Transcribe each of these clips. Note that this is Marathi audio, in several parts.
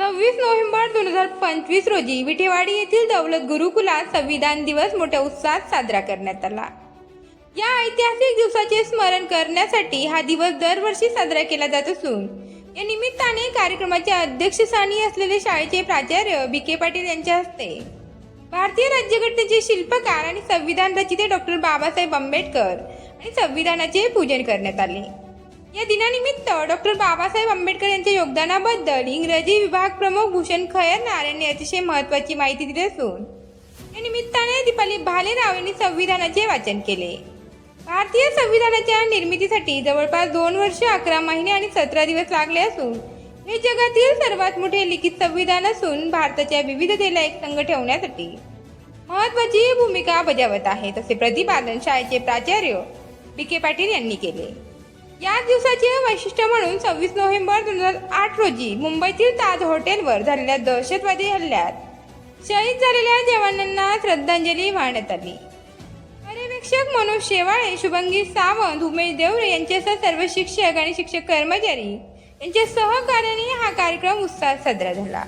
सव्वीस नोव्हेंबर दोन हजार पंचवीस रोजी विठेवाडी येथील दौलत गुरुकुलात संविधान दिवस मोठ्या उत्साहात साजरा करण्यात आला. या ऐतिहासिक दिवसाचे स्मरण करण्यासाठी हा दिवस दरवर्षी साजरा केला जात असून या निमित्ताने कार्यक्रमाच्या अध्यक्षस्थानी असलेले शाळेचे प्राचार्य बी के पाटील यांच्या हस्ते भारतीय राज्यघटनेचे शिल्पकार आणि संविधान रचिते डॉक्टर बाबासाहेब आंबेडकर आणि संविधानाचे पूजन करण्यात आले. या दिनानिमित्त डॉक्टर बाबासाहेब आंबेडकर यांच्या योगदानाबद्दल इंग्रजी विभाग प्रमुख भूषण खयर नारायण अतिशय महत्त्वाची माहिती दिली असून या निमित्ताने दीपाली भालेराव यांनी संविधानाचे वाचन केले. भारतीय संविधानाच्या निर्मितीसाठी जवळपास दोन वर्ष अकरा महिने आणि सतरा दिवस लागले असून हे जगातील सर्वात मोठे लिखित संविधान असून भारताच्या विविधतेला एक संघ ठेवण्यासाठी महत्वाची भूमिका बजावत आहे तसे प्रतिपादन शाळेचे प्राचार्य बी के पाटील यांनी केले. या दिवसाचे वैशिष्ट्य म्हणून सव्वीस नोव्हेंबर दोन हजार आठ रोजी मुंबईतील ताज हॉटेलवर झालेल्या दहशतवादी हल्ल्यात शहीद झालेल्या जवानांना श्रद्धांजली वाहण्यात आली. पर्यवेक्षक मनोज शेवाळे शुभंगी सावंत उमेश देवरे यांच्यासह सर्व शिक्षक आणि शिक्षक कर्मचारी यांच्या सहकार्याने हा कार्यक्रम उत्साहात साजरा झाला.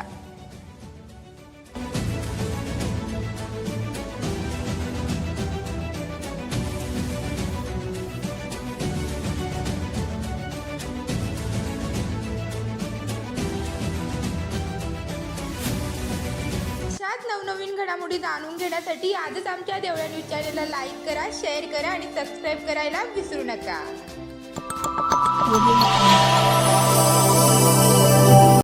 अशाच नवनवीन घडामोडी जाणून घेण्यासाठी आजच आमच्या देवळ्या न्यूज चॅनलला लाईक करा शेअर करा आणि सबस्क्राईब करायला विसरू नका.